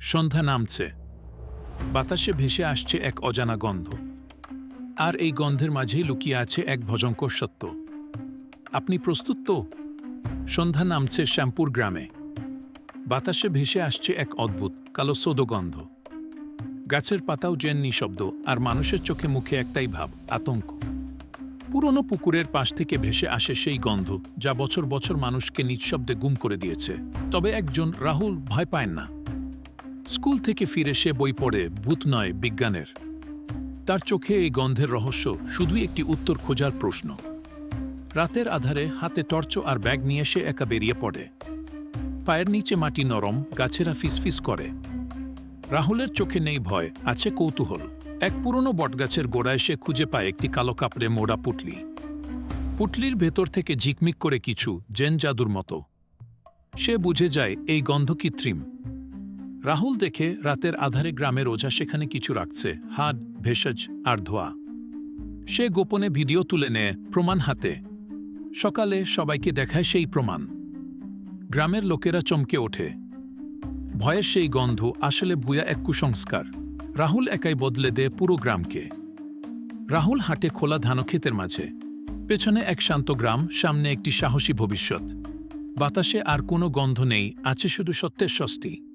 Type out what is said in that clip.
সন্ধ্যা নামছে। বাতাসে ভেসে আসছে এক অজানা গন্ধ। আর এই গন্ধের মাঝেই লুকিয়ে আছে এক ভজঙ্কর সত্য। আপনি প্রস্তুত তো? সন্ধ্যা নামছে শ্যামপুর গ্রামে। বাতাসে ভেসে আসছে এক অদ্ভুত, কালো সোদো গন্ধ গাছের পাতাও যেন নিঃশব্দ, আর মানুষের চোখে মুখে একটাই ভাব, আতঙ্ক। পুরনো পুকুরের পাশ থেকে ভেসে আসে সেই গন্ধ, যা বছর বছর মানুষকে নিঃশব্দে গুম করে দিয়েছে। তবে একজন রাহুল ভয় পায় না। স্কুল থেকে ফিরে সে বই পড়ে ভূত নয়, বিজ্ঞানের। তার চোখে এই গন্ধের রহস্য শুধুই একটি উত্তর খোঁজার প্রশ্ন। রাতের আধারে হাতে টর্চ আর ব্যাগ নিয়ে সে একা বেরিয়ে পড়ে। পায়ের নিচে মাটি নরম, গাছেরা ফিসফিস করে। রাহুলের চোখে নেই ভয়, আছে কৌতূহল। এক পুরনো বটগাছের গোড়ায় সে খুঁজে পায় একটি কালো কাপড়ে মোড়া পুটলি। পুটলির ভেতর থেকে ঝিকমিক করে কিছু জেন জাদুর মতো। সে বুঝে যায়, এই গন্ধ কৃত্রিম। রাহুল দেখে রাতের আধারে গ্রামের ওঝা সেখানে কিছু রাখছে, হাড, ভেষজ আর ধোয়া। সে গোপনে ভিডিও তুলে নেয় প্রমাণ হাতে। সকালে সবাইকে দেখায় সেই প্রমাণ। গ্রামের লোকেরা চমকে ওঠে। ভয়ের সেই গন্ধ আসলে ভুয়া এক কুসংস্কার। রাহুল একাই বদলে দেয় পুরো গ্রামকে। রাহুল হাটে খোলা ধানক্ষেতের মাঝে। পেছনে এক শান্ত গ্রাম, সামনে একটি সাহসী ভবিষ্যৎ। বাতাসে আর কোনো গন্ধ নেই, আছে শুধু সত্যের স্বস্তি।